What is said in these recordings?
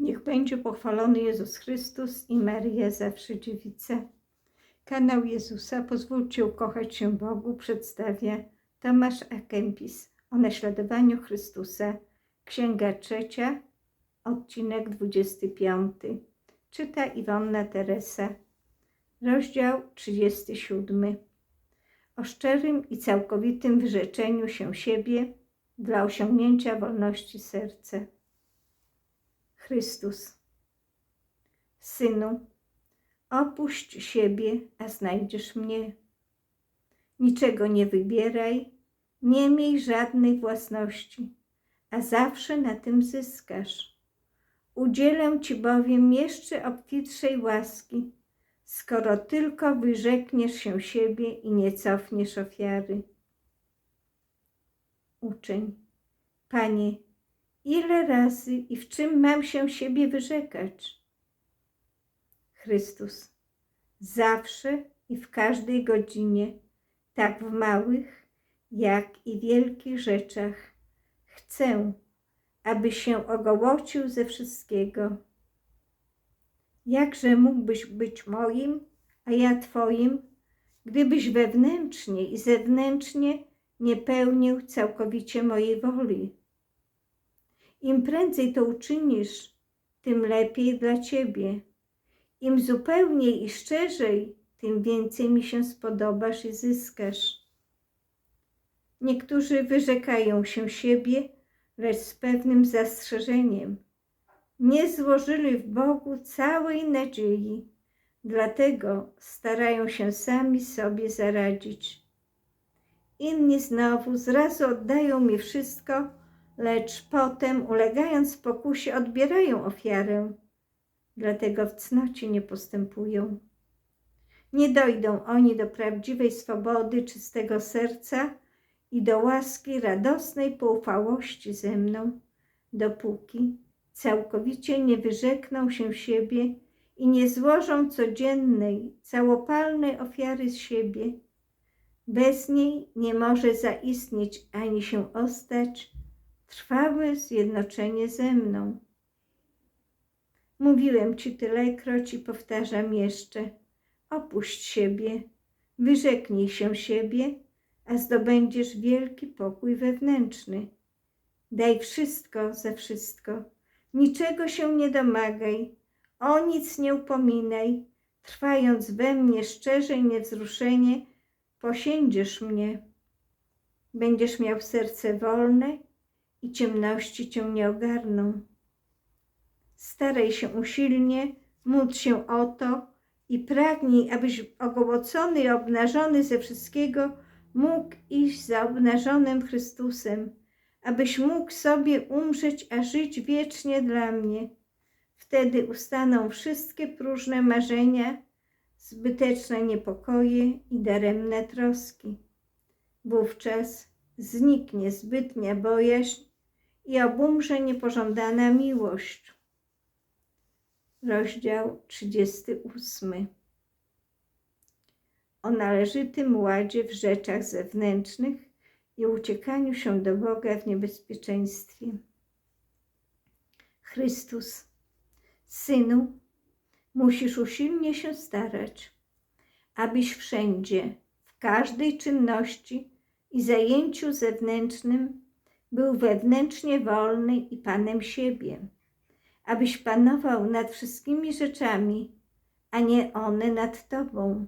Niech będzie pochwalony Jezus Chrystus i Maria zawsze dziewica. Kanał Jezusa Pozwólcie ukochać się Bogu przedstawia Tomasz A. Kempis o naśladowaniu Chrystusa. Księga trzecia, odcinek 25. Czyta Iwonna Teresa. Rozdział 37. O szczerym i całkowitym wyrzeczeniu się siebie dla osiągnięcia wolności serca. Chrystus. Synu, opuść siebie, a znajdziesz mnie. Niczego nie wybieraj, nie miej żadnej własności, a zawsze na tym zyskasz. Udzielę Ci bowiem jeszcze obfitszej łaski, skoro tylko wyrzekniesz się siebie i nie cofniesz ofiary. Uczeń. Panie, ile razy i w czym mam się siebie wyrzekać? Chrystus. Zawsze i w każdej godzinie, tak w małych, jak i wielkich rzeczach. Chcę, aby się ogołocił ze wszystkiego. Jakże mógłbyś być moim, a ja Twoim, gdybyś wewnętrznie i zewnętrznie nie pełnił całkowicie mojej woli? Im prędzej to uczynisz, tym lepiej dla Ciebie. Im zupełniej i szczerzej, tym więcej mi się spodobasz i zyskasz. Niektórzy wyrzekają się siebie, lecz z pewnym zastrzeżeniem. Nie złożyli w Bogu całej nadziei, dlatego starają się sami sobie zaradzić. Inni znowu zrazu oddają mi wszystko, lecz potem, ulegając pokusie, odbierają ofiarę. Dlatego w cnocie nie postępują. Nie dojdą oni do prawdziwej swobody czystego serca i do łaski radosnej poufałości ze mną, dopóki całkowicie nie wyrzekną się siebie i nie złożą codziennej, całopalnej ofiary z siebie. Bez niej nie może zaistnieć ani się ostać trwałe zjednoczenie ze mną. Mówiłem Ci tylekroć i powtarzam jeszcze. Opuść siebie, wyrzeknij się siebie, a zdobędziesz wielki pokój wewnętrzny. Daj wszystko za wszystko, niczego się nie domagaj, o nic nie upominaj, trwając we mnie szczerze i niewzruszenie, posiędziesz mnie. Będziesz miał serce wolne i ciemności cię nie ogarną. Staraj się usilnie, módl się o to i pragnij, abyś ogołocony i obnażony ze wszystkiego mógł iść za obnażonym Chrystusem, abyś mógł sobie umrzeć, a żyć wiecznie dla mnie. Wtedy ustaną wszystkie próżne marzenia, zbyteczne niepokoje i daremne troski. Wówczas zniknie zbytnia bojaźń i obumrze niepożądana miłość. Rozdział 38 O należytym ładzie w rzeczach zewnętrznych i uciekaniu się do Boga w niebezpieczeństwie. Chrystus, Synu, musisz usilnie się starać, abyś wszędzie, w każdej czynności i zajęciu zewnętrznym był wewnętrznie wolny i panem siebie, abyś panował nad wszystkimi rzeczami, a nie one nad tobą.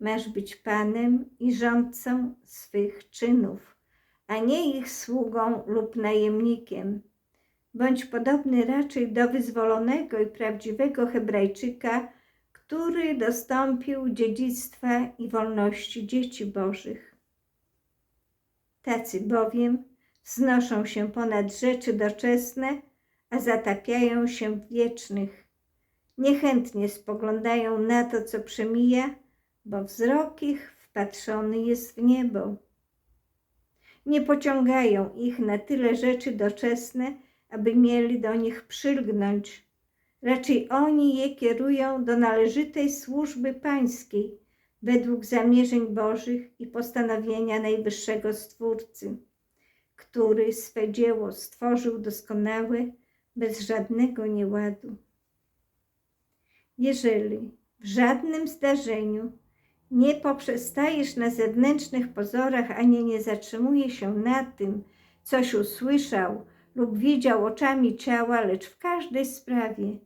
Masz być panem i rządcą swych czynów, a nie ich sługą lub najemnikiem. Bądź podobny raczej do wyzwolonego i prawdziwego Hebrajczyka, który dostąpił dziedzictwa i wolności dzieci Bożych. Tacy bowiem wznoszą się ponad rzeczy doczesne, a zatapiają się w wiecznych. Niechętnie spoglądają na to, co przemija, bo wzrok ich wpatrzony jest w niebo. Nie pociągają ich na tyle rzeczy doczesne, aby mieli do nich przylgnąć. Raczej oni je kierują do należytej służby pańskiej, według zamierzeń Bożych i postanowienia Najwyższego Stwórcy, który swe dzieło stworzył doskonałe bez żadnego nieładu. Jeżeli w żadnym zdarzeniu nie poprzestajesz na zewnętrznych pozorach, ani nie zatrzymuje się na tym, coś usłyszał lub widział oczami ciała, lecz w każdej sprawie,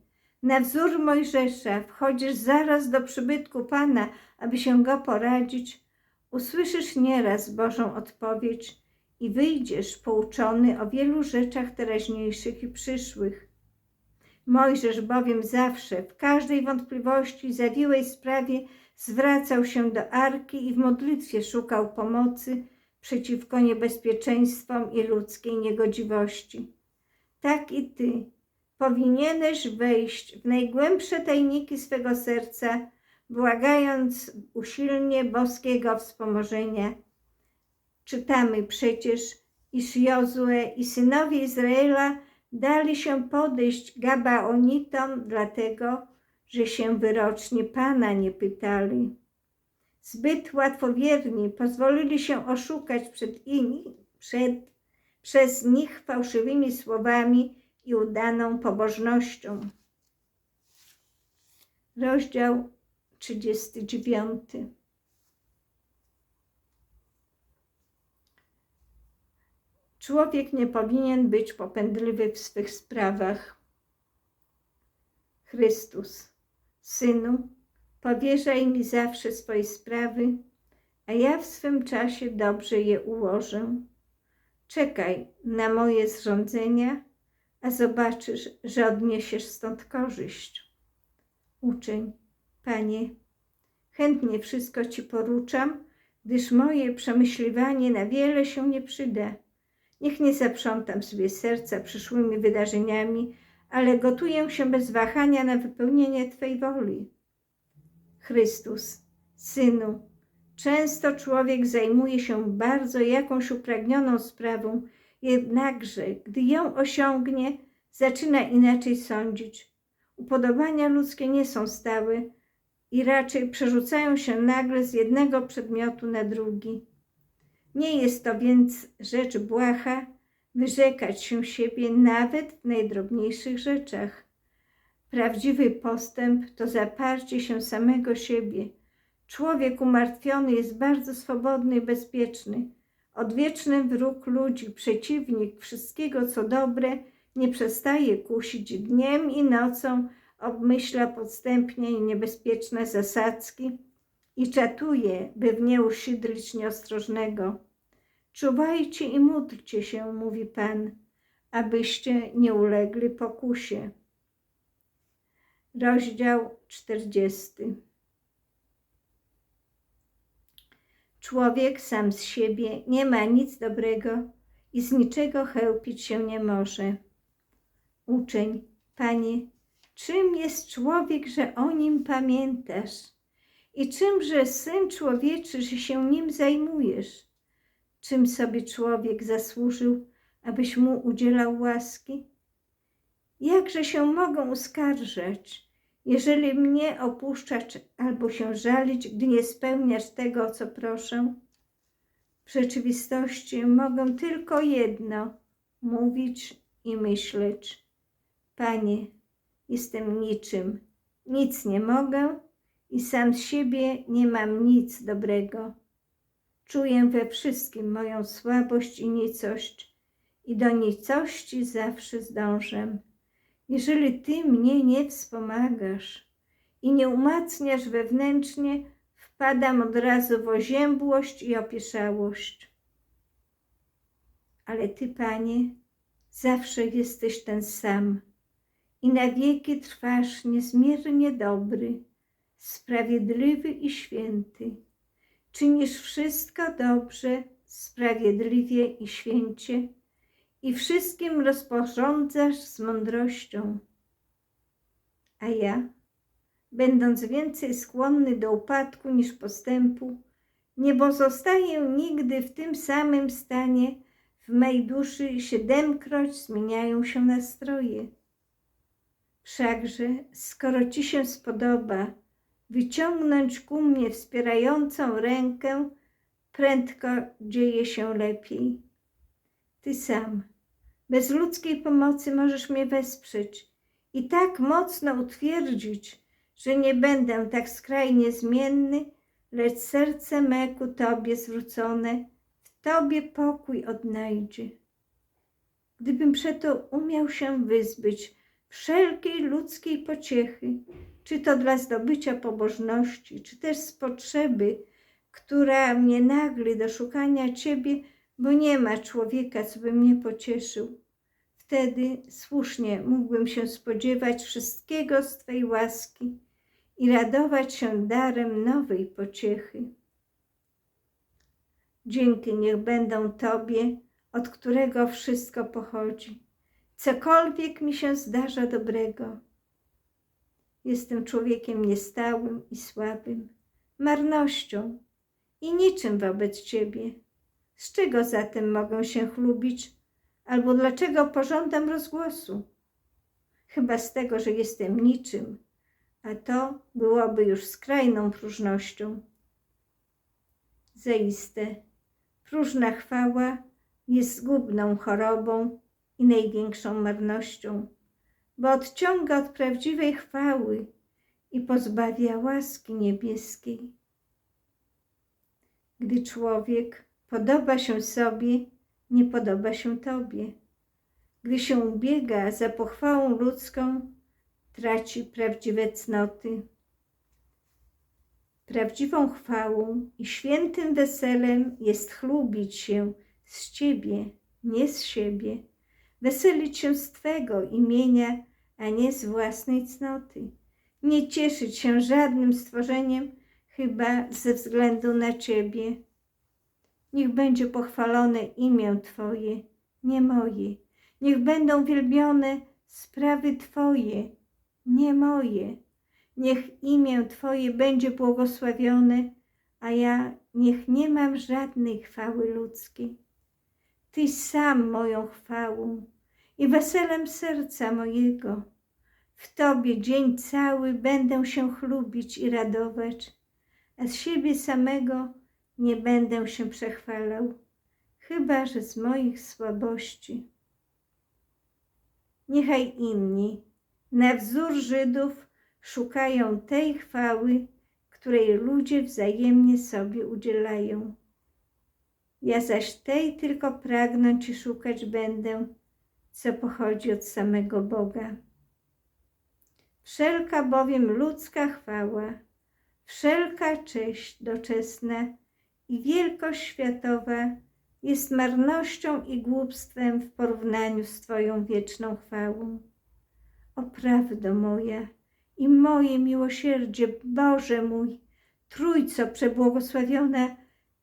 na wzór Mojżesza, wchodzisz zaraz do przybytku Pana, aby się go poradzić, usłyszysz nieraz Bożą odpowiedź i wyjdziesz pouczony o wielu rzeczach teraźniejszych i przyszłych. Mojżesz bowiem zawsze, w każdej wątpliwości, zawiłej sprawie, zwracał się do arki i w modlitwie szukał pomocy przeciwko niebezpieczeństwom i ludzkiej niegodziwości. Tak i ty powinieneś wejść w najgłębsze tajniki swego serca, błagając usilnie boskiego wspomożenia. Czytamy przecież, iż Jozue i synowie Izraela dali się podejść Gabaonitom, dlatego, że się wyrocznie Pana nie pytali. Zbyt łatwowierni pozwolili się oszukać przed inni, przed, przez nich fałszywymi słowami i udaną pobożnością. Rozdział 39. Człowiek nie powinien być popędliwy w swych sprawach. Chrystus, Synu, powierzaj mi zawsze swoje sprawy, a ja w swym czasie dobrze je ułożę. Czekaj na moje zrządzenia, a zobaczysz, że odniesiesz stąd korzyść. Uczeń, Panie, chętnie wszystko Ci poruczam, gdyż moje przemyśliwanie na wiele się nie przyda. Niech nie zaprzątam sobie serca przyszłymi wydarzeniami, ale gotuję się bez wahania na wypełnienie Twej woli. Chrystus, Synu, często człowiek zajmuje się bardzo jakąś upragnioną sprawą, jednakże, gdy ją osiągnie, zaczyna inaczej sądzić. Upodobania ludzkie nie są stałe i raczej przerzucają się nagle z jednego przedmiotu na drugi. Nie jest to więc rzecz błaha wyrzekać się siebie nawet w najdrobniejszych rzeczach. Prawdziwy postęp to zaparcie się samego siebie. Człowiek umartwiony jest bardzo swobodny i bezpieczny. Odwieczny wróg ludzi, przeciwnik wszystkiego, co dobre, nie przestaje kusić dniem i nocą, obmyśla podstępnie i niebezpieczne zasadzki i czatuje, by w nie usidlić nieostrożnego. Czuwajcie i módlcie się, mówi Pan, abyście nie ulegli pokusie. Rozdział 40. Człowiek sam z siebie nie ma nic dobrego i z niczego chełpić się nie może. Uczeń, Panie, czym jest człowiek, że o nim pamiętasz? I czymże Syn Człowieczy, że się nim zajmujesz? Czym sobie człowiek zasłużył, abyś mu udzielał łaski? Jakże się mogę uskarżać, jeżeli mnie opuszczasz albo się żalić, gdy nie spełniasz tego, o co proszę? W rzeczywistości mogę tylko jedno mówić i myśleć. Panie, jestem niczym, nic nie mogę i sam z siebie nie mam nic dobrego. Czuję we wszystkim moją słabość i nicość i do nicości zawsze zdążę. Jeżeli Ty mnie nie wspomagasz i nie umacniasz wewnętrznie, wpadam od razu w oziębłość i opieszałość. Ale Ty, Panie, zawsze jesteś ten sam i na wieki trwasz niezmiernie dobry, sprawiedliwy i święty. Czynisz wszystko dobrze, sprawiedliwie i święcie i wszystkim rozporządzasz z mądrością. A ja, będąc więcej skłonny do upadku niż postępu, nie pozostaję nigdy w tym samym stanie, w mej duszy siedemkroć zmieniają się nastroje. Wszakże, skoro Ci się spodoba wyciągnąć ku mnie wspierającą rękę, prędko dzieje się lepiej. Ty sam, Bez ludzkiej pomocy możesz mnie wesprzeć i tak mocno utwierdzić, że nie będę tak skrajnie zmienny, lecz serce me ku Tobie zwrócone w Tobie pokój odnajdzie. Gdybym przeto umiał się wyzbyć wszelkiej ludzkiej pociechy, czy to dla zdobycia pobożności, czy też z potrzeby, która mnie nagli do szukania Ciebie, bo nie ma człowieka, co by mnie pocieszył. Wtedy słusznie mógłbym się spodziewać wszystkiego z Twej łaski i radować się darem nowej pociechy. Dzięki niech będą Tobie, od którego wszystko pochodzi. Cokolwiek mi się zdarza dobrego. Jestem człowiekiem niestałym i słabym, marnością i niczym wobec Ciebie. Z czego zatem mogę się chlubić, albo dlaczego pożądam rozgłosu? Chyba z tego, że jestem niczym, a to byłoby już skrajną próżnością. Zaiste, próżna chwała jest zgubną chorobą i największą marnością, bo odciąga od prawdziwej chwały i pozbawia łaski niebieskiej. Gdy człowiek podoba się sobie, nie podoba się Tobie. Gdy się ubiega za pochwałą ludzką, traci prawdziwe cnoty. Prawdziwą chwałą i świętym weselem jest chlubić się z Ciebie, nie z siebie, weselić się z Twego imienia, a nie z własnej cnoty, nie cieszyć się żadnym stworzeniem, chyba ze względu na Ciebie. Niech będzie pochwalone imię Twoje, nie moje. Niech będą wielbione sprawy Twoje, nie moje. Niech imię Twoje będzie błogosławione, a ja niech nie mam żadnej chwały ludzkiej. Tyś sam moją chwałą i weselem serca mojego. W Tobie dzień cały będę się chlubić i radować, a z siebie samego nie będę się przechwalał, chyba że z moich słabości. Niechaj inni, na wzór Żydów, szukają tej chwały, której ludzie wzajemnie sobie udzielają. Ja zaś tej tylko pragnąć i szukać będę, co pochodzi od samego Boga. Wszelka bowiem ludzka chwała, wszelka cześć doczesna i wielkość światowa jest marnością i głupstwem w porównaniu z Twoją wieczną chwałą. O prawdo moja i moje miłosierdzie, Boże mój, Trójco przebłogosławiona,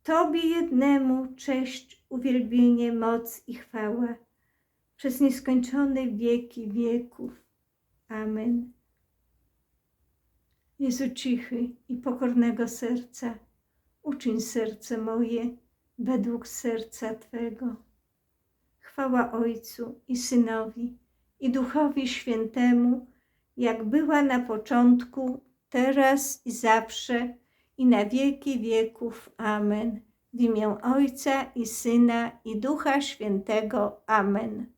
Tobie jednemu cześć, uwielbienie, moc i chwała przez nieskończone wieki wieków. Amen. Jezu cichy i pokornego serca, uczyń serce moje według serca Twego. Chwała Ojcu i Synowi i Duchowi Świętemu, jak była na początku, teraz i zawsze i na wieki wieków. Amen. W imię Ojca i Syna i Ducha Świętego. Amen.